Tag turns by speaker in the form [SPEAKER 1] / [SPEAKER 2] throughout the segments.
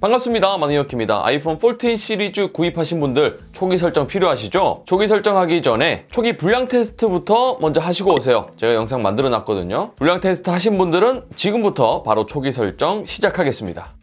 [SPEAKER 1] 반갑습니다. 마니어키입니다. 아이폰 14 시리즈 구입하신 분들 초기 설정 필요하시죠? 초기 설정하기 전에 초기 불량 테스트부터 먼저 하시고 오세요. 제가 영상 만들어 놨거든요. 불량 테스트 하신 분들은 지금부터 바로 초기 설정 시작하겠습니다.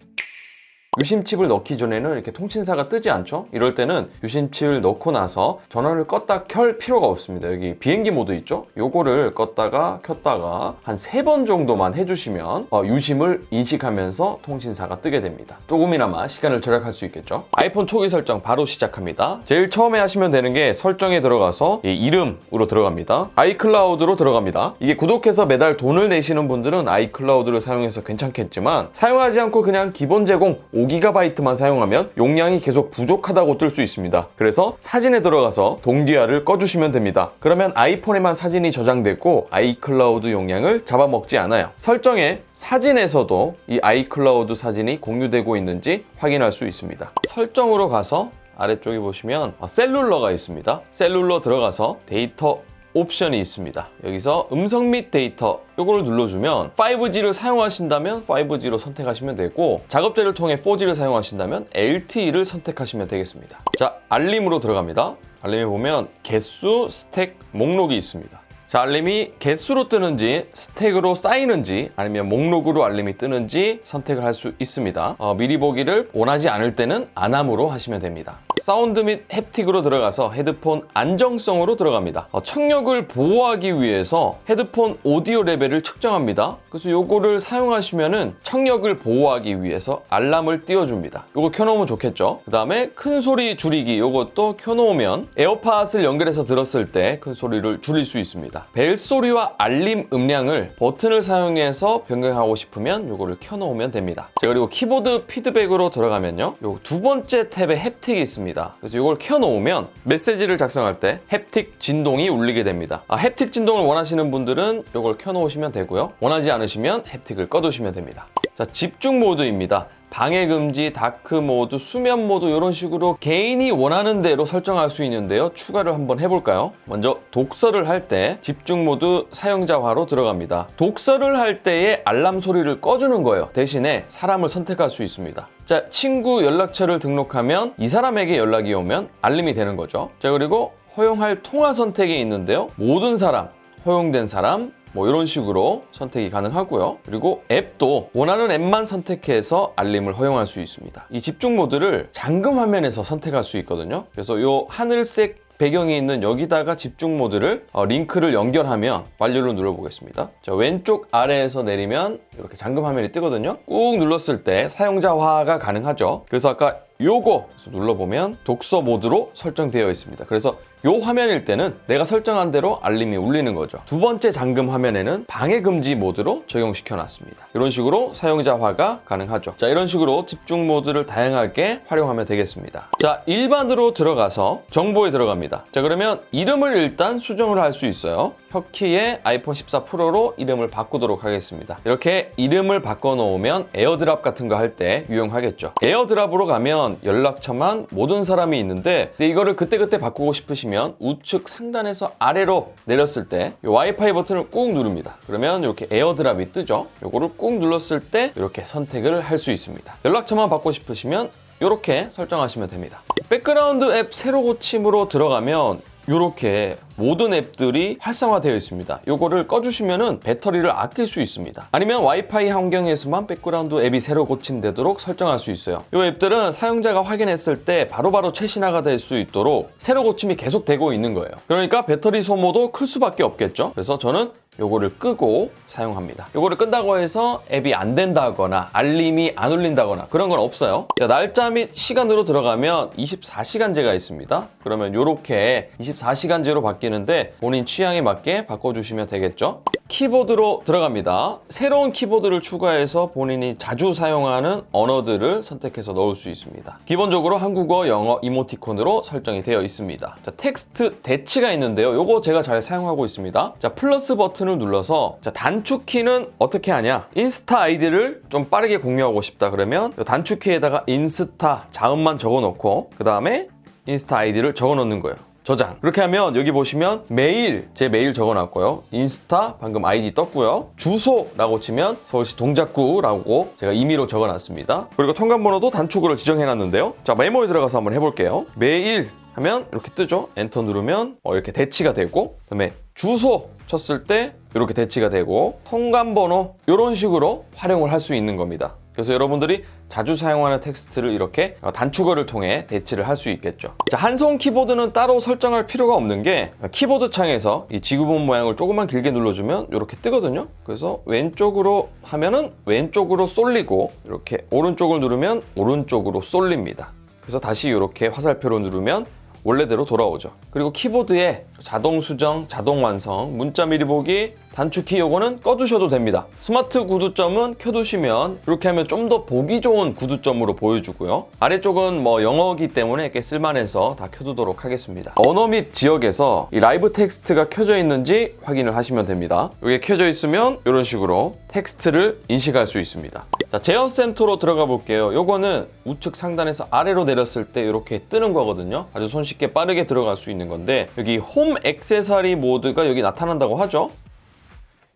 [SPEAKER 1] 유심칩을 넣기 전에는 이렇게 통신사가 뜨지 않죠? 이럴 때는 유심칩을 넣고 나서 전원을 껐다 켤 필요가 없습니다. 여기 비행기 모드 있죠? 요거를 껐다가 켰다가 한 세 번 정도만 해주시면 어, 유심을 인식하면서 통신사가 뜨게 됩니다. 조금이나마 시간을 절약할 수 있겠죠? 아이폰 초기 설정 바로 시작합니다. 제일 처음에 하시면 되는 게 설정에 들어가서 이 이름으로 들어갑니다. 아이클라우드로 들어갑니다. 이게 구독해서 매달 돈을 내시는 분들은 아이클라우드를 사용해서 괜찮겠지만 사용하지 않고 그냥 기본 제공 5GB만 사용하면 용량이 계속 부족하다고 뜰 수 있습니다. 그래서 사진에 들어가서 동기화를 꺼주시면 됩니다. 그러면 아이폰에만 사진이 저장되고 아이클라우드 용량을 잡아먹지 않아요. 설정에 사진에서도 이 아이클라우드 사진이 공유되고 있는지 확인할 수 있습니다. 설정으로 가서 아래쪽에 보시면 어, 셀룰러가 있습니다. 셀룰러 들어가서 데이터 옵션이 있습니다. 여기서 음성 및 데이터 요거를 눌러주면 5G를 사용하신다면 5G로 선택하시면 되고 작업자를 통해 4G를 사용하신다면 LTE를 선택하시면 되겠습니다. 자 알림으로 들어갑니다. 알림에 보면 개수, 스택, 목록이 있습니다. 자, 알림이 개수로 뜨는지 스택으로 쌓이는지 아니면 목록으로 알림이 뜨는지 선택을 할 수 있습니다. 어, 미리 보기를 원하지 않을 때는 안 함으로 하시면 됩니다. 사운드 및 햅틱으로 들어가서 헤드폰 안정성으로 들어갑니다. 어, 청력을 보호하기 위해서 헤드폰 오디오 레벨을 측정합니다. 그래서 요거를 사용하시면은 청력을 보호하기 위해서 알람을 띄워줍니다. 요거 켜놓으면 좋겠죠. 그 다음에 큰 소리 줄이기 요것도 켜놓으면 에어팟을 연결해서 들었을 때 큰 소리를 줄일 수 있습니다. 벨소리와 알림 음량을 버튼을 사용해서 변경하고 싶으면 요거를 켜놓으면 됩니다. 자, 그리고 키보드 피드백으로 들어가면요. 요 두 번째 탭에 햅틱이 있습니다. 그래서 요걸 켜놓으면 메시지를 작성할 때 햅틱 진동이 울리게 됩니다. 아, 햅틱 진동을 원하시는 분들은 요걸 켜놓으시면 되고요. 원하지 않으시면 햅틱을 꺼두시면 됩니다. 자, 집중 모드입니다. 방해 금지, 다크 모드, 수면 모드 이런 식으로 개인이 원하는 대로 설정할 수 있는데요. 추가를 한번 해볼까요? 먼저 독서를 할 때 집중 모드 사용자화로 들어갑니다. 독서를 할 때의 알람 소리를 꺼주는 거예요. 대신에 사람을 선택할 수 있습니다. 자, 친구 연락처를 등록하면 이 사람에게 연락이 오면 알림이 되는 거죠. 자, 그리고 허용할 통화 선택이 있는데요. 모든 사람, 허용된 사람, 뭐 이런 식으로 선택이 가능하고요. 그리고 앱도 원하는 앱만 선택해서 알림을 허용할 수 있습니다. 이 집중 모드를 잠금 화면에서 선택할 수 있거든요. 그래서 요 하늘색 배경이 있는 여기다가 집중 모드를 어, 링크를 연결하면 완료를 눌러보겠습니다. 자, 왼쪽 아래에서 내리면 이렇게 잠금 화면이 뜨거든요. 꾹 눌렀을 때 사용자화가 가능하죠. 그래서 아까 요거 눌러보면 독서 모드로 설정되어 있습니다. 그래서 요 화면일 때는 내가 설정한 대로 알림이 울리는 거죠. 두 번째 잠금 화면에는 방해 금지 모드로 적용시켜 놨습니다. 이런 식으로 사용자화가 가능하죠. 자, 이런 식으로 집중 모드를 다양하게 활용하면 되겠습니다. 자, 일반으로 들어가서 정보에 들어갑니다. 자, 그러면 이름을 일단 수정을 할 수 있어요. 혁키의 아이폰 14 프로로 이름을 바꾸도록 하겠습니다. 이렇게 이름을 바꿔 놓으면 에어드랍 같은 거 할 때 유용하겠죠. 에어드랍으로 가면 연락처만 모든 사람이 있는데 이거를 그때그때 바꾸고 싶으시면 우측 상단에서 아래로 내렸을 때 이 와이파이 버튼을 꾹 누릅니다. 그러면 이렇게 에어드랍이 뜨죠. 이거를 꾹 눌렀을 때 이렇게 선택을 할 수 있습니다. 연락처만 받고 싶으시면 이렇게 설정하시면 됩니다. 백그라운드 앱 새로 고침으로 들어가면 이렇게 모든 앱들이 활성화되어 있습니다. 이거를 꺼주시면 배터리를 아낄 수 있습니다. 아니면 와이파이 환경에서만 백그라운드 앱이 새로 고침되도록 설정할 수 있어요. 이 앱들은 사용자가 확인했을 때 바로바로 최신화가 될 수 있도록 새로 고침이 계속 되고 있는 거예요. 그러니까 배터리 소모도 클 수밖에 없겠죠. 그래서 저는 요거를 끄고 사용합니다. 요거를 끈다고 해서 앱이 안 된다거나 알림이 안 울린다거나 그런 건 없어요. 자, 날짜 및 시간으로 들어가면 24시간제가 있습니다. 그러면 요렇게 24시간제로 바뀌는 데 본인 취향에 맞게 바꿔주시면 되겠죠. 키보드로 들어갑니다. 새로운 키보드를 추가해서 본인이 자주 사용하는 언어들을 선택해서 넣을 수 있습니다. 기본적으로 한국어, 영어, 이모티콘으로 설정이 되어 있습니다. 자, 텍스트 대치가 있는데요. 요거 제가 잘 사용하고 있습니다. 자, 플러스 버튼을 눌러서 자, 단축키는 어떻게 하냐? 인스타 아이디를 좀 빠르게 공유하고 싶다 그러면 요 단축키에다가 인스타 자음만 적어 놓고 그 다음에 인스타 아이디를 적어 놓는 거예요. 저장. 그렇게 하면 여기 보시면 메일, 제 메일 적어놨고요. 인스타, 방금 아이디 떴고요. 주소라고 치면 서울시 동작구라고 제가 임의로 적어놨습니다. 그리고 통관번호도 단축으로 지정해놨는데요. 자, 메모에 들어가서 한번 해볼게요. 메일 하면 이렇게 뜨죠. 엔터 누르면 어, 이렇게 대치가 되고 그다음에 주소 쳤을 때 이렇게 대치가 되고 통관번호 이런 식으로 활용을 할 수 있는 겁니다. 그래서 여러분들이 자주 사용하는 텍스트를 이렇게 단축어를 통해 대치를 할 수 있겠죠. 자, 한손 키보드는 따로 설정할 필요가 없는 게 키보드 창에서 이 지구본 모양을 조금만 길게 눌러주면 이렇게 뜨거든요. 그래서 왼쪽으로 하면은 왼쪽으로 쏠리고 이렇게 오른쪽을 누르면 오른쪽으로 쏠립니다. 그래서 다시 이렇게 화살표로 누르면 원래대로 돌아오죠. 그리고 키보드에 자동 수정, 자동 완성, 문자 미리 보기, 단축키 요거는 꺼두셔도 됩니다. 스마트 구두점은 켜두시면 이렇게 하면 좀 더 보기 좋은 구두점으로 보여주고요. 아래쪽은 뭐 영어기 때문에 꽤 쓸만해서 다 켜두도록 하겠습니다. 언어 및 지역에서 이 라이브 텍스트가 켜져 있는지 확인을 하시면 됩니다. 이게 켜져 있으면 이런 식으로 텍스트를 인식할 수 있습니다. 자, 제어 센터로 들어가 볼게요. 요거는 우측 상단에서 아래로 내렸을 때 이렇게 뜨는 거거든요. 아주 손쉽게 빠르게 들어갈 수 있는 건데 여기 홈 액세서리 모드가 여기 나타난다고 하죠.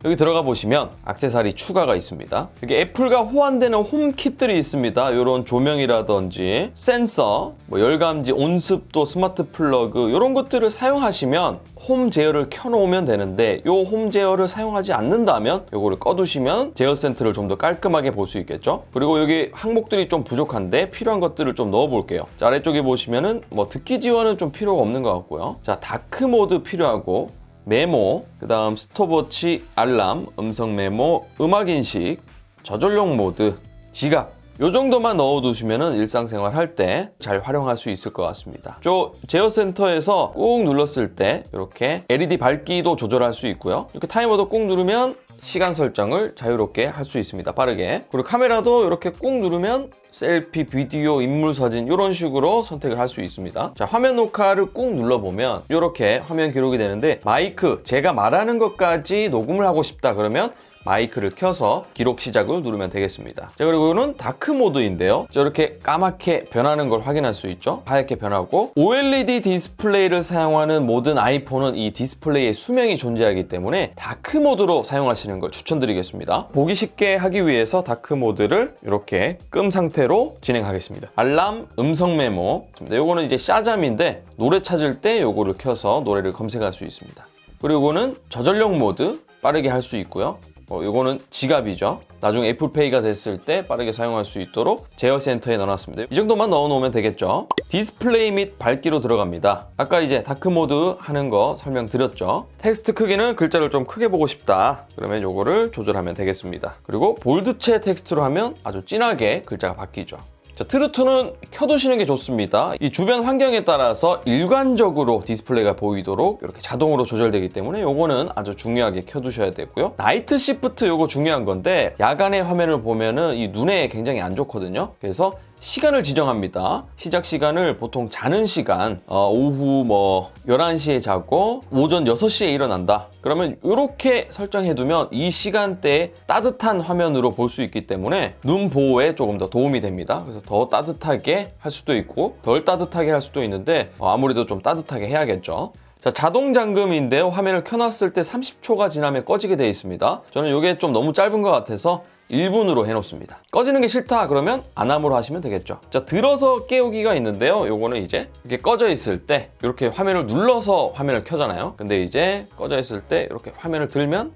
[SPEAKER 1] 여기 들어가 보시면 액세서리 추가가 있습니다. 여기 애플과 호환되는 홈킷들이 있습니다. 이런 조명이라든지 센서, 뭐 열감지, 온습도, 스마트 플러그 이런 것들을 사용하시면 홈 제어를 켜놓으면 되는데 이 홈 제어를 사용하지 않는다면 이거를 꺼두시면 제어 센터를 좀 더 깔끔하게 볼 수 있겠죠. 그리고 여기 항목들이 좀 부족한데 필요한 것들을 좀 넣어 볼게요. 자, 아래쪽에 보시면은 뭐 듣기 지원은 좀 필요가 없는 것 같고요. 자, 다크 모드 필요하고 메모, 그 다음 스톱워치, 알람, 음성 메모, 음악 인식, 저전용 모드, 지갑 요 정도만 넣어두시면 일상생활 할 때 잘 활용할 수 있을 것 같습니다. 저 제어 센터에서 꾹 눌렀을 때 이렇게 LED 밝기도 조절할 수 있고요. 이렇게 타이머도 꾹 누르면 시간 설정을 자유롭게 할 수 있습니다. 빠르게. 그리고 카메라도 이렇게 꾹 누르면 셀피, 비디오, 인물 사진 이런 식으로 선택을 할 수 있습니다. 자, 화면 녹화를 꾹 눌러보면 이렇게 화면 기록이 되는데 마이크, 제가 말하는 것까지 녹음을 하고 싶다 그러면 마이크를 켜서 기록 시작을 누르면 되겠습니다. 자, 그리고 이거는 다크 모드인데요. 저렇게 까맣게 변하는 걸 확인할 수 있죠. 하얗게 변하고 OLED 디스플레이를 사용하는 모든 아이폰은 이 디스플레이에 수명이 존재하기 때문에 다크 모드로 사용하시는 걸 추천드리겠습니다. 보기 쉽게 하기 위해서 다크 모드를 이렇게 끔 상태로 진행하겠습니다. 알람, 음성 메모. 이거는 이제 샤잠인데 노래 찾을 때 이거를 켜서 노래를 검색할 수 있습니다. 그리고 이거는 저전력 모드 빠르게 할 수 있고요. 어, 이거는 지갑이죠. 나중에 애플페이가 됐을 때 빠르게 사용할 수 있도록 제어 센터에 넣어놨습니다. 이 정도만 넣어놓으면 되겠죠. 디스플레이 및 밝기로 들어갑니다. 아까 이제 다크 모드 하는 거 설명드렸죠. 텍스트 크기는 글자를 좀 크게 보고 싶다. 그러면 이거를 조절하면 되겠습니다. 그리고 볼드체 텍스트로 하면 아주 진하게 글자가 바뀌죠. 자, 트루트는 켜두시는 게 좋습니다. 이 주변 환경에 따라서 일관적으로 디스플레이가 보이도록 이렇게 자동으로 조절되기 때문에 이거는 아주 중요하게 켜두셔야 되고요. 나이트 시프트 이거 중요한 건데 야간의 화면을 보면은 이 눈에 굉장히 안 좋거든요. 그래서 시간을 지정합니다. 시작 시간을 보통 자는 시간, 어, 오후 뭐 11시에 자고 오전 6시에 일어난다. 그러면 이렇게 설정해두면 이 시간대에 따뜻한 화면으로 볼 수 있기 때문에 눈 보호에 조금 더 도움이 됩니다. 그래서 더 따뜻하게 할 수도 있고 덜 따뜻하게 할 수도 있는데 어, 아무래도 좀 따뜻하게 해야겠죠. 자, 자동 잠금인데요. 화면을 켜놨을 때 30초가 지나면 꺼지게 되어 있습니다. 저는 이게 좀 너무 짧은 것 같아서 1분으로 해놓습니다. 꺼지는 게 싫다 그러면 안함으로 하시면 되겠죠. 자 들어서 깨우기가 있는데요. 요거는 이제 이렇게 꺼져 있을 때 이렇게 화면을 눌러서 화면을 켜잖아요. 근데 이제 꺼져 있을 때 이렇게 화면을 들면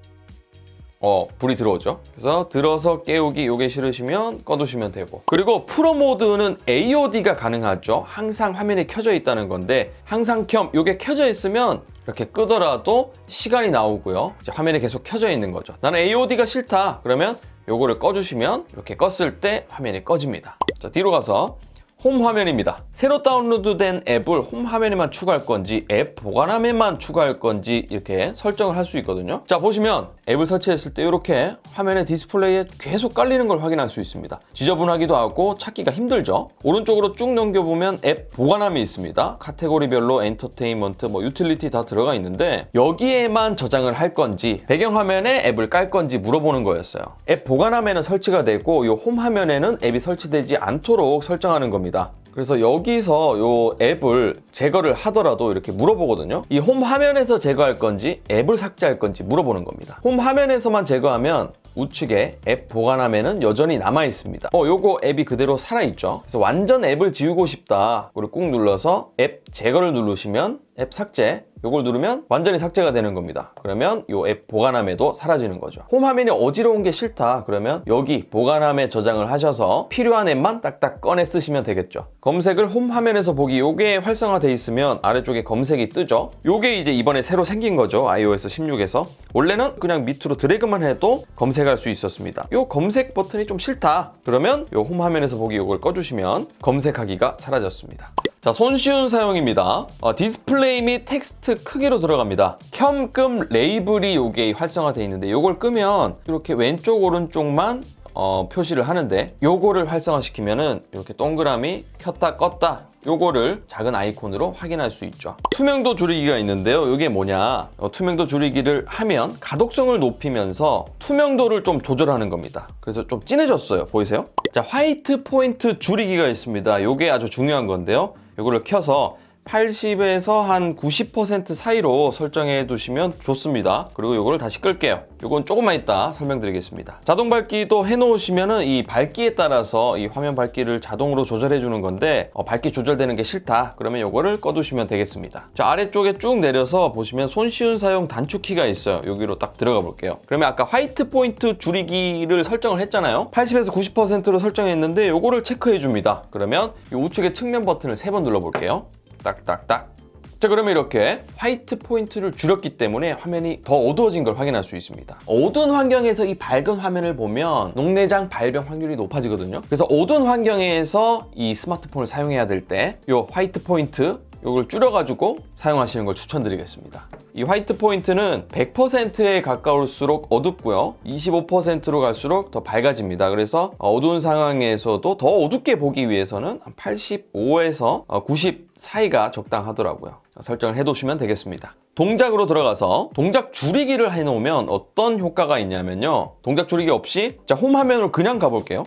[SPEAKER 1] 어, 불이 들어오죠. 그래서 들어서 깨우기 요게 싫으시면 꺼두시면 되고. 그리고 프로 모드는 AOD가 가능하죠. 항상 화면이 켜져 있다는 건데 항상 켬 요게 켜져 있으면 이렇게 끄더라도 시간이 나오고요. 화면이 계속 켜져 있는 거죠. 나는 AOD가 싫다. 그러면 요거를 꺼주시면 이렇게 껐을 때 화면이 꺼집니다. 자, 뒤로 가서 홈 화면입니다. 새로 다운로드된 앱을 홈 화면에만 추가할 건지 앱 보관함에만 추가할 건지 이렇게 설정을 할 수 있거든요. 자 보시면 앱을 설치했을 때 이렇게 화면에 디스플레이에 계속 깔리는 걸 확인할 수 있습니다. 지저분하기도 하고 찾기가 힘들죠. 오른쪽으로 쭉 넘겨보면 앱 보관함이 있습니다. 카테고리별로 엔터테인먼트, 뭐 유틸리티 다 들어가 있는데 여기에만 저장을 할 건지 배경화면에 앱을 깔 건지 물어보는 거였어요. 앱 보관함에는 설치가 되고 이 홈 화면에는 앱이 설치되지 않도록 설정하는 겁니다. 그래서 여기서 요 앱을 제거를 하더라도 이렇게 물어보거든요. 이 홈 화면에서 제거할 건지 앱을 삭제할 건지 물어보는 겁니다. 홈 화면에서만 제거하면 우측에 앱 보관함에는 여전히 남아 있습니다. 어, 요거 앱이 그대로 살아 있죠. 그래서 완전 앱을 지우고 싶다. 그리고 꾹 눌러서 앱 제거를 누르시면 앱 삭제. 요걸 누르면 완전히 삭제가 되는 겁니다. 그러면 요 앱 보관함에도 사라지는 거죠. 홈 화면이 어지러운 게 싫다. 그러면 여기 보관함에 저장을 하셔서 필요한 앱만 딱딱 꺼내 쓰시면 되겠죠. 검색을 홈 화면에서 보기 요게 활성화돼 있으면 아래쪽에 검색이 뜨죠. 요게 이제 이번에 새로 생긴 거죠. iOS 16에서. 원래는 그냥 밑으로 드래그만 해도 검색 할 수 있었습니다. 요 검색 버튼이 좀 싫다. 그러면 요홈 화면에서 보기 요걸 꺼주시면 검색하기가 사라졌습니다. 자, 손쉬운 사용입니다. 어, 디스플레이 및 텍스트 크기로 들어갑니다. 켬금 레이블이 요게 활성화되어 있는데 요걸 끄면 이렇게 왼쪽 오른쪽만 어, 표시를 하는데 요거를 활성화시키면은 이렇게 동그라미 켰다 껐다 요거를 작은 아이콘으로 확인할 수 있죠. 투명도 줄이기가 있는데요. 이게 뭐냐? 어, 투명도 줄이기를 하면 가독성을 높이면서 투명도를 좀 조절하는 겁니다. 그래서 좀 진해졌어요. 보이세요? 자, 화이트 포인트 줄이기가 있습니다. 요게 아주 중요한 건데요. 요거를 켜서 80에서 한 90% 사이로 설정해 두시면 좋습니다. 그리고 이거를 다시 끌게요. 이건 조금만 이따 설명드리겠습니다. 자동 밝기도 해 놓으시면은 이 밝기에 따라서 이 화면 밝기를 자동으로 조절해 주는 건데 어, 밝기 조절되는 게 싫다. 그러면 이거를 꺼 두시면 되겠습니다. 자, 아래쪽에 쭉 내려서 보시면 손쉬운 사용 단축키가 있어요. 여기로 딱 들어가 볼게요. 그러면 아까 화이트 포인트 줄이기를 설정을 했잖아요. 80에서 90%로 설정했는데 이거를 체크해 줍니다. 그러면 이 우측에 측면 버튼을 세 번 눌러 볼게요. 딱딱딱. 자 그러면 이렇게 화이트 포인트를 줄였기 때문에 화면이 더 어두워진 걸 확인할 수 있습니다 어두운 환경에서 이 밝은 화면을 보면 녹내장 발병 확률이 높아지거든요 그래서 어두운 환경에서 이 스마트폰을 사용해야 될 때 이 화이트 포인트 이걸 줄여가지고 사용하시는 걸 추천드리겠습니다. 이 화이트 포인트는 100%에 가까울수록 어둡고요. 25%로 갈수록 더 밝아집니다. 그래서 어두운 상황에서도 더 어둡게 보기 위해서는 85에서 90 사이가 적당하더라고요. 설정을 해두시면 되겠습니다. 동작으로 들어가서 동작 줄이기를 해놓으면 어떤 효과가 있냐면요. 동작 줄이기 없이 자, 홈 화면으로 그냥 가볼게요.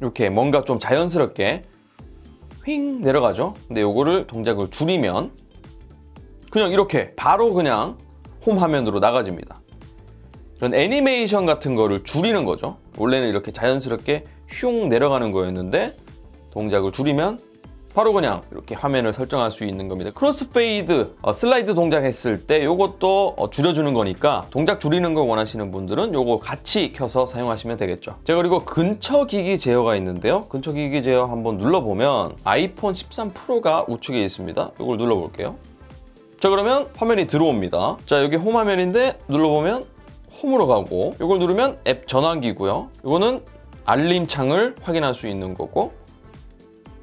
[SPEAKER 1] 이렇게 뭔가 좀 자연스럽게 휙 내려가죠. 근데 요거를 동작을 줄이면 그냥 이렇게 바로 그냥 홈 화면으로 나가집니다. 이런 애니메이션 같은 거를 줄이는 거죠. 원래는 이렇게 자연스럽게 슝 내려가는 거였는데 동작을 줄이면 바로 그냥 이렇게 화면을 설정할 수 있는 겁니다. 크로스페이드 어, 슬라이드 동작 했을 때 이것도 어, 줄여주는 거니까 동작 줄이는 걸 원하시는 분들은 이거 같이 켜서 사용하시면 되겠죠. 자 그리고 근처 기기 제어가 있는데요. 근처 기기 제어 한번 눌러보면 아이폰 13 프로가 우측에 있습니다. 이걸 눌러볼게요. 자 그러면 화면이 들어옵니다. 자 여기 홈 화면인데 눌러보면 홈으로 가고 이걸 누르면 앱 전환기고요. 이거는 알림 창을 확인할 수 있는 거고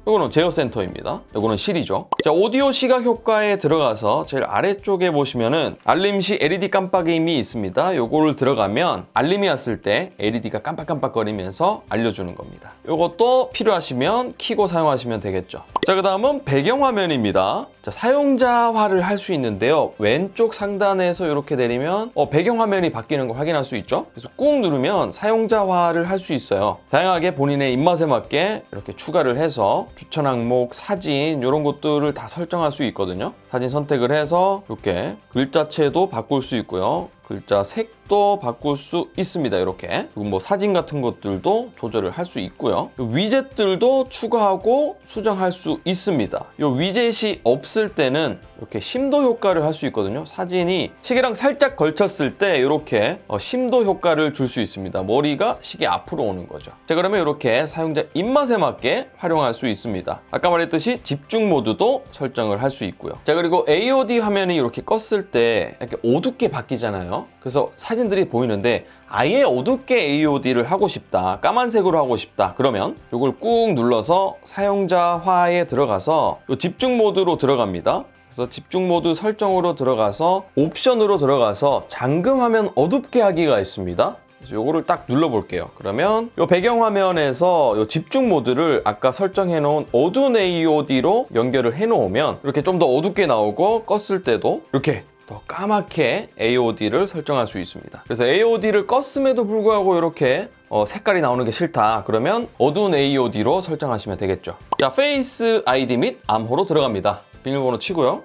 [SPEAKER 1] 이거는 제어 센터입니다. 이거는 실이죠. 자, 오디오 시각 효과에 들어가서 제일 아래쪽에 보시면은 알림 시 LED 깜빡임이 있습니다. 요거를 들어가면 알림이 왔을 때 LED가 깜빡깜빡거리면서 알려주는 겁니다. 요것도 필요하시면 키고 사용하시면 되겠죠. 자, 그 다음은 배경화면입니다. 자, 사용자화를 할 수 있는데요. 왼쪽 상단에서 이렇게 내리면 어, 배경화면이 바뀌는 걸 확인할 수 있죠. 그래서 꾹 누르면 사용자화를 할 수 있어요. 다양하게 본인의 입맛에 맞게 이렇게 추가를 해서 추천 항목, 사진 이런 것들을 다 설정할 수 있거든요. 사진 선택을 해서 이렇게 글자체도 바꿀 수 있고요. 글자 색도 바꿀 수 있습니다. 이렇게 그리고 뭐 사진 같은 것들도 조절을 할 수 있고요. 위젯들도 추가하고 수정할 수 있습니다. 이 위젯이 없을 때는 이렇게 심도 효과를 할 수 있거든요. 사진이 시계랑 살짝 걸쳤을 때 이렇게 어, 심도 효과를 줄 수 있습니다. 머리가 시계 앞으로 오는 거죠. 자 그러면 이렇게 사용자 입맛에 맞게 활용할 수 있습니다. 아까 말했듯이 집중 모드도 설정을 할 수 있고요. 자 그리고 AOD 화면이 이렇게 껐을 때 이렇게 어둡게 바뀌잖아요. 그래서 사진 들이 보이는데 아예 어둡게 AOD를 하고 싶다 까만색으로 하고 싶다 그러면 이걸 꾹 눌러서 사용자화에 들어가서 이 집중 모드로 들어갑니다 그래서 집중 모드 설정으로 들어가서 옵션으로 들어가서 잠금하면 어둡게 하기가 있습니다 요거를 딱 눌러볼게요. 그러면 이 배경 화면에서 요 집중 모드를 아까 설정해 놓은 어두운 AOD로 연결을 해 놓으면 이렇게 좀 더 어둡게 나오고 껐을 때도 이렇게 더 까맣게 AOD를 설정할 수 있습니다. 그래서 AOD를 껐음에도 불구하고 이렇게 어, 색깔이 나오는 게 싫다. 그러면 어두운 AOD로 설정하시면 되겠죠. 자, 페이스 아이디 및 암호로 들어갑니다. 비밀번호 치고요.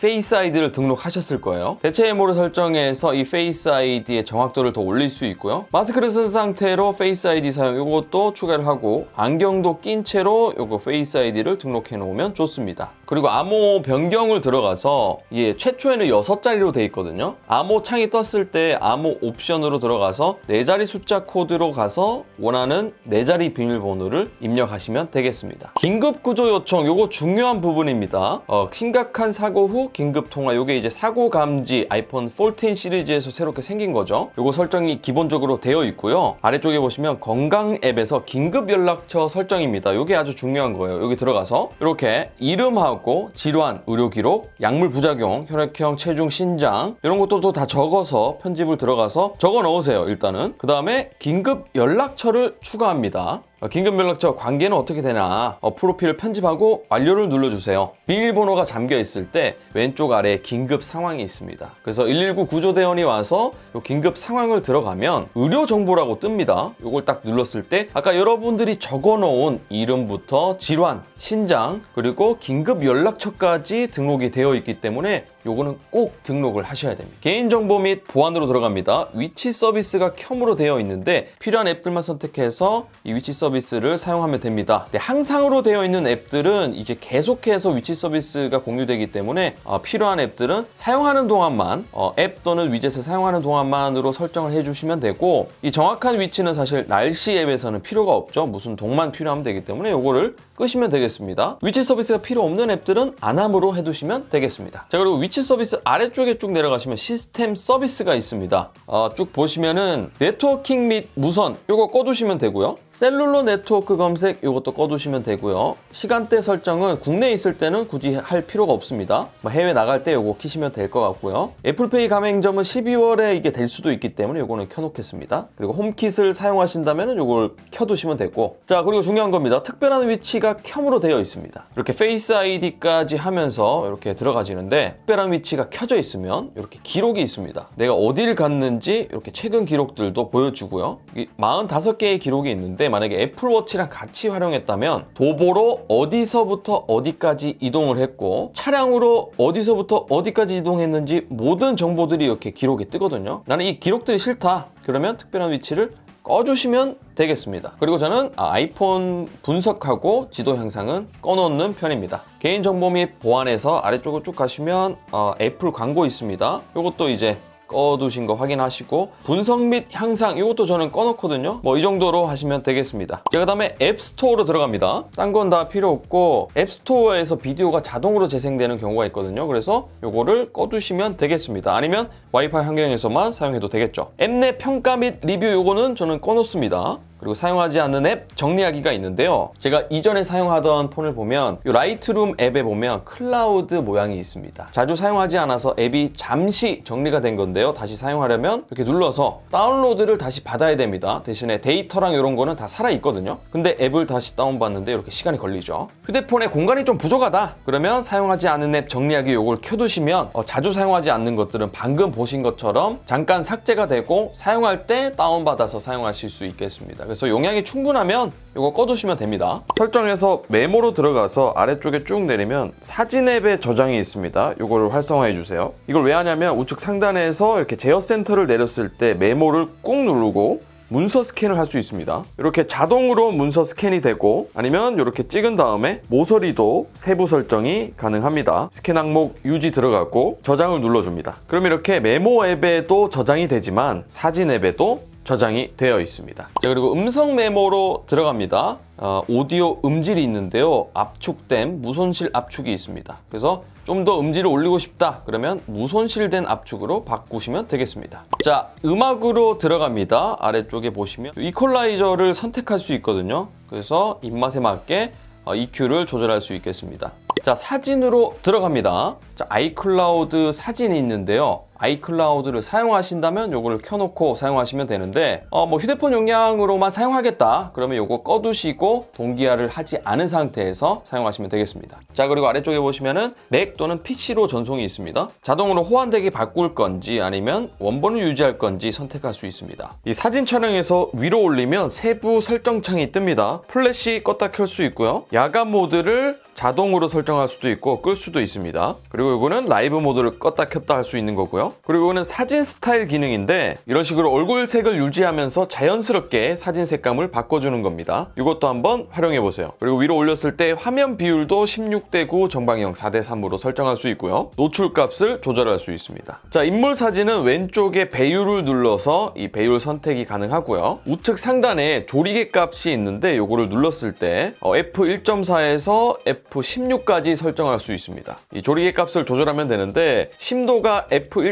[SPEAKER 1] 페이스 아이디를 등록하셨을 거예요. 대체 메모를 설정해서 이 페이스 아이디의 정확도를 더 올릴 수 있고요. 마스크를 쓴 상태로 페이스 아이디 사용 이것도 추가를 하고 안경도 낀 채로 이거 페이스 아이디를 등록해 놓으면 좋습니다. 그리고 암호 변경을 들어가서 예, 최초에는 6자리로 돼 있거든요. 암호 창이 떴을 때 암호 옵션으로 들어가서 4자리 숫자 코드로 가서 원하는 4자리 비밀번호를 입력하시면 되겠습니다. 긴급 구조 요청 요거 중요한 부분입니다. 어, 심각한 사고 후 긴급 통화 요게 이제 사고 감지 아이폰 14 시리즈에서 새롭게 생긴 거죠. 요거 설정이 기본적으로 되어 있고요. 아래쪽에 보시면 건강 앱에서 긴급 연락처 설정입니다. 요게 아주 중요한 거예요. 여기 들어가서 이렇게 이름하고 질환, 의료 기록, 약물 부작용, 혈액형, 체중, 신장 이런 것도 다 적어서 편집을 들어가서 적어 넣으세요. 일단은 그 다음에 긴급 연락처를 추가합니다. 어, 긴급 연락처 관계는 어떻게 되나 어, 프로필을 편집하고 완료를 눌러주세요. 비밀번호가 잠겨 있을 때 왼쪽 아래에 긴급 상황이 있습니다. 그래서 119 구조대원이 와서 요 긴급 상황을 들어가면 의료 정보라고 뜹니다. 요걸 딱 눌렀을 때 아까 여러분들이 적어놓은 이름부터 질환, 신장 그리고 긴급 연락처까지 등록이 되어 있기 때문에 요거는 꼭 등록을 하셔야 됩니다. 개인정보 및 보안으로 들어갑니다. 위치 서비스가 켬으로 되어 있는데 필요한 앱들만 선택해서 이 위치 서비스를 사용하면 됩니다. 네, 항상으로 되어 있는 앱들은 이제 계속해서 위치 서비스가 공유되기 때문에 어, 필요한 앱들은 사용하는 동안만 어, 앱 또는 위젯을 사용하는 동안만으로 설정을 해주시면 되고 이 정확한 위치는 사실 날씨 앱에서는 필요가 없죠. 무슨 동만 필요하면 되기 때문에 요거를 끄시면 되겠습니다. 위치 서비스가 필요 없는 앱들은 안함으로 해두시면 되겠습니다. 자 그리고 위치 서비스 아래쪽에 쭉 내려가시면 시스템 서비스가 있습니다. 어, 쭉 보시면은 네트워킹 및 무선 요거 꺼두시면 되고요. 셀룰러 네트워크 검색 이것도 꺼두시면 되고요. 시간대 설정은 국내에 있을 때는 굳이 할 필요가 없습니다. 뭐 해외 나갈 때 이거 키시면 될 것 같고요. 애플페이 가맹점은 12월에 이게 될 수도 있기 때문에 이거는 켜놓겠습니다. 그리고 홈킷을 사용하신다면 이걸 켜두시면 되고 자 그리고 중요한 겁니다. 특별한 위치가 켬으로 되어 있습니다. 이렇게 페이스 아이디까지 하면서 이렇게 들어가지는데 특별한 위치가 켜져 있으면 이렇게 기록이 있습니다. 내가 어디를 갔는지 이렇게 최근 기록들도 보여주고요. 45개의 기록이 있는데 만약에 애플워치랑 같이 활용했다면 도보로 어디서부터 어디까지 이동을 했고 차량으로 어디서부터 어디까지 이동했는지 모든 정보들이 이렇게 기록이 뜨거든요. 나는 이 기록들이 싫다. 그러면 특별한 위치를 꺼주시면 되겠습니다. 그리고 저는 아이폰 분석하고 지도 향상은 꺼놓는 편입니다. 개인정보 및 보안에서 아래쪽으로 쭉 가시면 어, 애플 광고 있습니다. 이것도 이제 꺼두신 거 확인하시고 분석 및 향상 이것도 저는 꺼놓거든요. 뭐 이 정도로 하시면 되겠습니다. 자 그다음에 앱스토어로 들어갑니다. 딴 건 다 필요 없고 앱스토어에서 비디오가 자동으로 재생되는 경우가 있거든요. 그래서 요거를 꺼두시면 되겠습니다. 아니면 와이파이 환경에서만 사용해도 되겠죠. 앱 내 평가 및 리뷰 요거는 저는 꺼놓습니다 그리고 사용하지 않는 앱 정리하기가 있는데요. 제가 이전에 사용하던 폰을 보면 이 라이트룸 앱에 보면 클라우드 모양이 있습니다. 자주 사용하지 않아서 앱이 잠시 정리가 된 건데요. 다시 사용하려면 이렇게 눌러서 다운로드를 다시 받아야 됩니다. 대신에 데이터랑 이런 거는 다 살아 있거든요. 근데 앱을 다시 다운받는데 이렇게 시간이 걸리죠. 휴대폰에 공간이 좀 부족하다. 그러면 사용하지 않은 앱 정리하기 요걸 켜두시면 어, 자주 사용하지 않는 것들은 방금 보신 것처럼 잠깐 삭제가 되고 사용할 때 다운받아서 사용하실 수 있겠습니다. 그래서 용량이 충분하면 이거 꺼두시면 됩니다. 설정에서 메모로 들어가서 아래쪽에 쭉 내리면 사진 앱의 저장이 있습니다. 이거를 활성화해 주세요. 이걸 왜 하냐면 우측 상단에서 이렇게 제어 센터를 내렸을 때 메모를 꾹 누르고 문서 스캔을 할 수 있습니다. 이렇게 자동으로 문서 스캔이 되고 아니면 이렇게 찍은 다음에 모서리도 세부 설정이 가능합니다. 스캔 항목 유지 들어가고 저장을 눌러줍니다. 그럼 이렇게 메모 앱에도 저장이 되지만 사진 앱에도 저장이 되어 있습니다. 자, 그리고 음성 메모로 들어갑니다. 어, 오디오 음질이 있는데요. 압축된 무손실 압축이 있습니다. 그래서 좀 더 음질을 올리고 싶다 그러면 무손실된 압축으로 바꾸시면 되겠습니다. 자, 음악으로 들어갑니다. 아래쪽에 보시면 이퀄라이저를 선택할 수 있거든요. 그래서 입맛에 맞게 어, EQ를 조절할 수 있겠습니다. 자, 사진으로 들어갑니다. 자, 아이클라우드 사진이 있는데요. 아이클라우드를 사용하신다면 요거를 켜놓고 사용하시면 되는데 어, 뭐 휴대폰 용량으로만 사용하겠다. 그러면 요거 꺼두시고 동기화를 하지 않은 상태에서 사용하시면 되겠습니다. 자 그리고 아래쪽에 보시면은 맥 또는 PC로 전송이 있습니다. 자동으로 호환되게 바꿀 건지 아니면 원본을 유지할 건지 선택할 수 있습니다. 이 사진 촬영에서 위로 올리면 세부 설정 창이 뜹니다. 플래시 껐다 켤 수 있고요. 야간 모드를 자동으로 설정할 수도 있고 끌 수도 있습니다. 그리고 이거는 라이브 모드를 껐다 켰다 할 수 있는 거고요. 그리고 이거는 사진 스타일 기능인데 이런 식으로 얼굴 색을 유지하면서 자연스럽게 사진 색감을 바꿔주는 겁니다. 이것도 한번 활용해 보세요. 그리고 위로 올렸을 때 화면 비율도 16대 9 정방형 4대 3으로 설정할 수 있고요. 노출 값을 조절할 수 있습니다. 자, 인물 사진은 왼쪽에 배율을 눌러서 이 배율 선택이 가능하고요. 우측 상단에 조리개 값이 있는데 이거를 눌렀을 때 어, F1.4에서 F16까지 설정할 수 있습니다. 이 조리개 값을 조절하면 되는데 심도가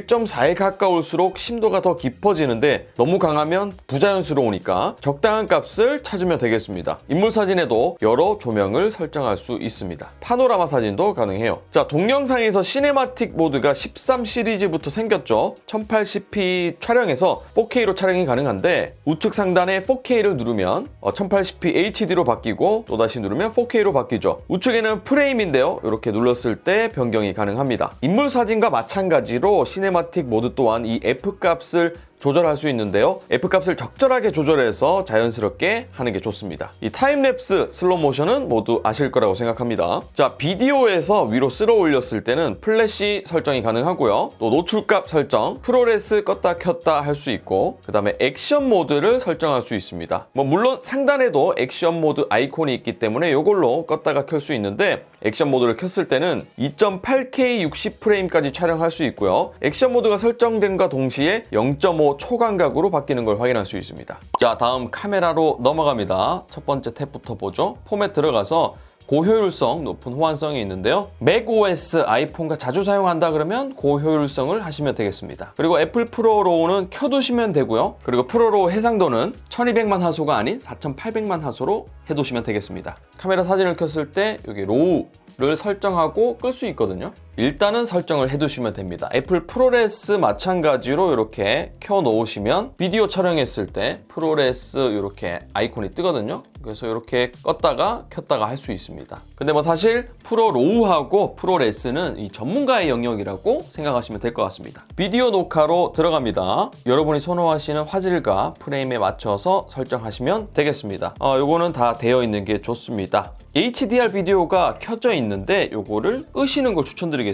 [SPEAKER 1] F1.4에 가까울수록 심도가 더 깊어지는데 너무 강하면 부자연스러우니까 적당한 값을 찾으면 되겠습니다. 인물 사진에도 여러 조명을 설정할 수 있습니다. 파노라마 사진도 가능해요. 자, 동영상에서 시네마틱 모드가 13 시리즈부터 생겼죠. 1080p 촬영에서 4K로 촬영이 가능한데 우측 상단에 4K를 누르면 1080p HD로 바뀌고 또다시 누르면 4K로 바뀌죠. 우측에는 프레임인데요. 이렇게 눌렀을 때 변경이 가능합니다. 인물 사진과 마찬가지로 시네마 틱 모드 또한 이 F 값을 조절할 수 있는데요. F값을 적절하게 조절해서 자연스럽게 하는 게 좋습니다. 이 타임랩스 슬로우 모션은 모두 아실 거라고 생각합니다. 자, 비디오에서 위로 쓸어 올렸을 때는 플래시 설정이 가능하고요. 또 노출값 설정, 프로레스 껐다 켰다 할 수 있고, 그 다음에 액션 모드를 설정할 수 있습니다. 뭐, 물론 상단에도 액션 모드 아이콘이 있기 때문에 이걸로 껐다가 켤 수 있는데, 액션 모드를 켰을 때는 2.8K 60프레임까지 촬영할 수 있고요. 액션 모드가 설정된과 동시에 0.5 초광각으로 바뀌는 걸 확인할 수 있습니다. 자, 다음 카메라로 넘어갑니다. 첫 번째 탭부터 보죠. 폼에 들어가서 고효율성 높은 호환성이 있는데요. 맥OS 아이폰과 자주 사용한다 그러면 고효율성을 하시면 되겠습니다. 그리고 애플 프로로우는 켜두시면 되고요. 그리고 프로로우 해상도는 1200만 하소가 아닌 4800만 하소로 해두시면 되겠습니다. 카메라 사진을 켰을 때 여기 로우를 설정하고 끌 수 있거든요. 일단은 설정을 해두시면 됩니다. 애플 프로레스 마찬가지로 이렇게 켜 놓으시면 비디오 촬영했을 때 프로레스 이렇게 아이콘이 뜨거든요. 그래서 이렇게 껐다가 켰다가 할 수 있습니다. 근데 뭐 사실 프로 로우하고 프로레스는 이 전문가의 영역이라고 생각하시면 될 것 같습니다. 비디오 녹화로 들어갑니다. 여러분이 선호하시는 화질과 프레임에 맞춰서 설정하시면 되겠습니다. 어, 요거는 다 되어 있는 게 좋습니다. HDR 비디오가 켜져 있는데 요거를 끄시는 걸 추천드리겠습니다.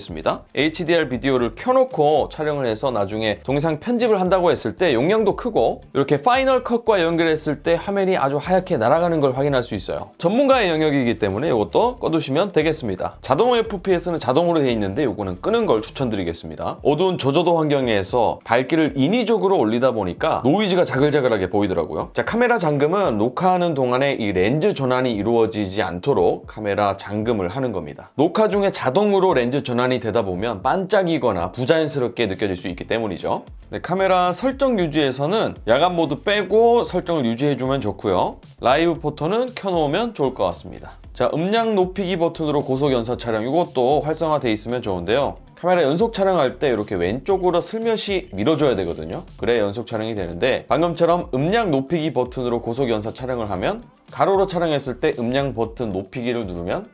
[SPEAKER 1] HDR 비디오를 켜놓고 촬영을 해서 나중에 동영상 편집을 한다고 했을 때 용량도 크고 이렇게 파이널 컷과 연결했을 때 화면이 아주 하얗게 날아가는 걸 확인할 수 있어요. 전문가의 영역이기 때문에 이것도 꺼두시면 되겠습니다. 자동 FPS는 자동으로 되어 있는데 이거는 끄는 걸 추천드리겠습니다. 어두운 저조도 환경에서 밝기를 인위적으로 올리다 보니까 노이즈가 자글자글하게 보이더라고요. 자 카메라 잠금은 녹화하는 동안에 이 렌즈 전환이 이루어지지 않도록 카메라 잠금을 하는 겁니다. 녹화 중에 자동으로 렌즈 전환 이 되다 보면 반짝이거나 부자연스럽게 느껴질 수 있기 때문이죠. 네, 카메라 설정 유지에서는 야간 모드 빼고 설정을 유지해주면 좋고요. 라이브 포토는 켜놓으면 좋을 것 같습니다. 자, 음량 높이기 버튼으로 고속 연사 촬영 이것도 활성화되어 있으면 좋은데요. 카메라 연속 촬영할 때 이렇게 왼쪽으로 슬며시 밀어줘야 되거든요. 그래야 연속 촬영이 되는데 방금처럼 음량 높이기 버튼으로 고속 연사 촬영을 하면 가로로 촬영했을 때 음량 버튼 높이기를 누르면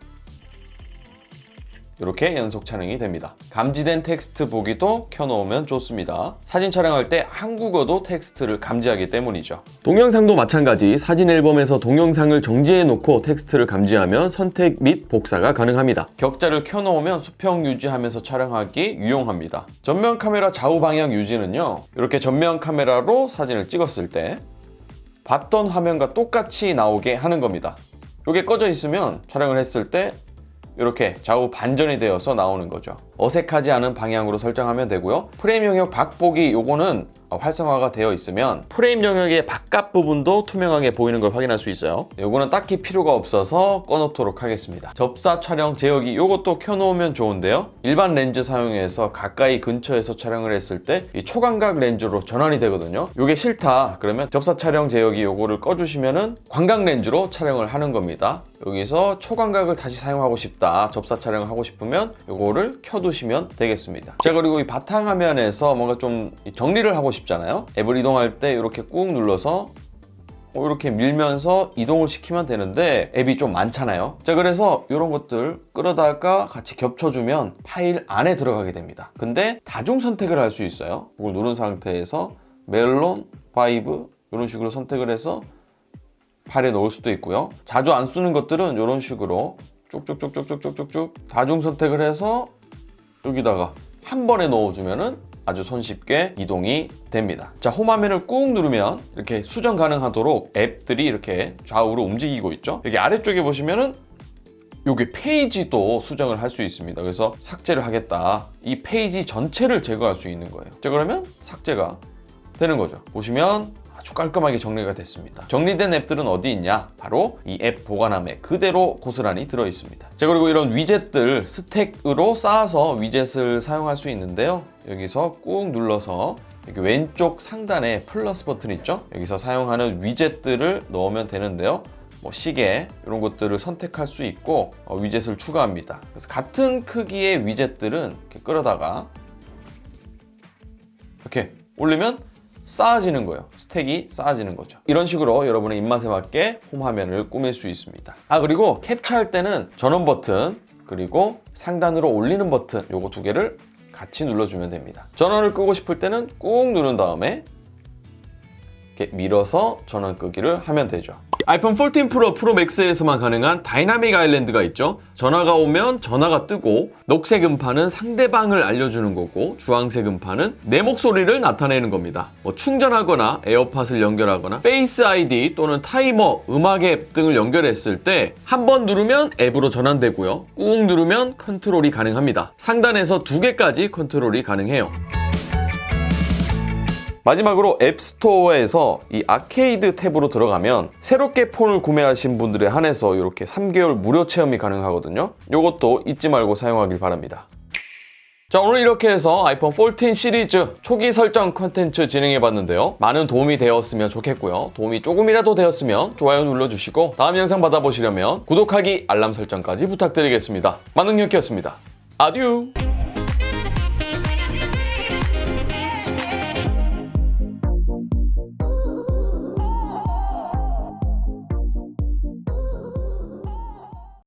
[SPEAKER 1] 이렇게 연속 촬영이 됩니다. 감지된 텍스트 보기도 켜놓으면 좋습니다. 사진 촬영할 때 한국어도 텍스트를 감지하기 때문이죠. 동영상도 마찬가지 사진 앨범에서 동영상을 정지해 놓고 텍스트를 감지하면 선택 및 복사가 가능합니다. 격자를 켜놓으면 수평 유지하면서 촬영하기 유용합니다. 전면 카메라 좌우 방향 유지는요. 이렇게 전면 카메라로 사진을 찍었을 때 봤던 화면과 똑같이 나오게 하는 겁니다. 이게 꺼져 있으면 촬영을 했을 때 이렇게 좌우 반전이 되어서 나오는 거죠. 어색하지 않은 방향으로 설정하면 되고요. 프레임 영역 박보기 요거는 활성화가 되어 있으면 프레임 영역의 바깥 부분도 투명하게 보이는 걸 확인할 수 있어요. 요거는 딱히 필요가 없어서 꺼놓도록 하겠습니다. 접사 촬영 제어기 요것도 켜놓으면 좋은데요. 일반 렌즈 사용해서 가까이 근처에서 촬영을 했을 때 이 초광각 렌즈로 전환이 되거든요. 요게 싫다 그러면 접사 촬영 제어기 요거를 꺼주시면은 광각 렌즈로 촬영을 하는 겁니다. 여기서 초광각을 다시 사용하고 싶다 접사 촬영을 하고 싶으면 이거를 켜두시면 되겠습니다. 자 그리고 이 바탕화면에서 뭔가 좀 정리를 하고 싶잖아요. 앱을 이동할 때 이렇게 꾹 눌러서 어, 이렇게 밀면서 이동을 시키면 되는데 앱이 좀 많잖아요. 자 그래서 이런 것들 끌어다가 같이 겹쳐주면 파일 안에 들어가게 됩니다. 근데 다중 선택을 할 수 있어요. 이걸 누른 상태에서 멜론, 바이브 이런 식으로 선택을 해서 파일에 넣을 수도 있고요 자주 안 쓰는 것들은 이런 식으로 쭉쭉쭉쭉쭉쭉쭉 다중 선택을 해서 여기다가 한 번에 넣어주면은 아주 손쉽게 이동이 됩니다. 자, 홈 화면을 꾹 누르면 이렇게 수정 가능하도록 앱들이 이렇게 좌우로 움직이고 있죠. 여기 아래쪽에 보시면은 여기 페이지도 수정을 할 수 있습니다. 그래서 삭제를 하겠다. 이 페이지 전체를 제거할 수 있는 거예요. 자, 그러면 삭제가 되는 거죠. 보시면 아주 깔끔하게 정리가 됐습니다. 정리된 앱들은 어디 있냐? 바로 이 앱 보관함에 그대로 고스란히 들어 있습니다. 자, 그리고 이런 위젯들 스택으로 쌓아서 위젯을 사용할 수 있는데요. 여기서 꾹 눌러서 여기 왼쪽 상단에 플러스 버튼 있죠? 여기서 사용하는 위젯들을 넣으면 되는데요. 뭐 시계 이런 것들을 선택할 수 있고 어, 위젯을 추가합니다. 그래서 같은 크기의 위젯들은 이렇게 끌어다가 이렇게 올리면 쌓아지는 거예요. 스택이 쌓아지는 거죠. 이런 식으로 여러분의 입맛에 맞게 홈 화면을 꾸밀 수 있습니다. 아 그리고 캡처할 때는 전원 버튼 그리고 상단으로 올리는 버튼 요거 두 개를 같이 눌러주면 됩니다. 전원을 끄고 싶을 때는 꾹 누른 다음에 이렇게 밀어서 전원 끄기를 하면 되죠. 아이폰 14 프로 프로 맥스에서만 가능한 다이나믹 아일랜드가 있죠. 전화가 오면 전화가 뜨고 녹색 음파는 상대방을 알려주는 거고 주황색 음파는 내 목소리를 나타내는 겁니다. 뭐 충전하거나 에어팟을 연결하거나 페이스 아이디 또는 타이머, 음악 앱 등을 연결했을 때 한 번 누르면 앱으로 전환되고요. 꾹 누르면 컨트롤이 가능합니다. 상단에서 두 개까지 컨트롤이 가능해요. 마지막으로 앱스토어에서 이 아케이드 탭으로 들어가면 새롭게 폰을 구매하신 분들에 한해서 이렇게 3개월 무료 체험이 가능하거든요. 이것도 잊지 말고 사용하길 바랍니다. 자 오늘 이렇게 해서 아이폰 14 시리즈 초기 설정 컨텐츠 진행해 봤는데요. 많은 도움이 되었으면 좋겠고요. 도움이 조금이라도 되었으면 좋아요 눌러주시고 다음 영상 받아보시려면 구독하기 알람 설정까지 부탁드리겠습니다. 만능혁이었습니다. 아듀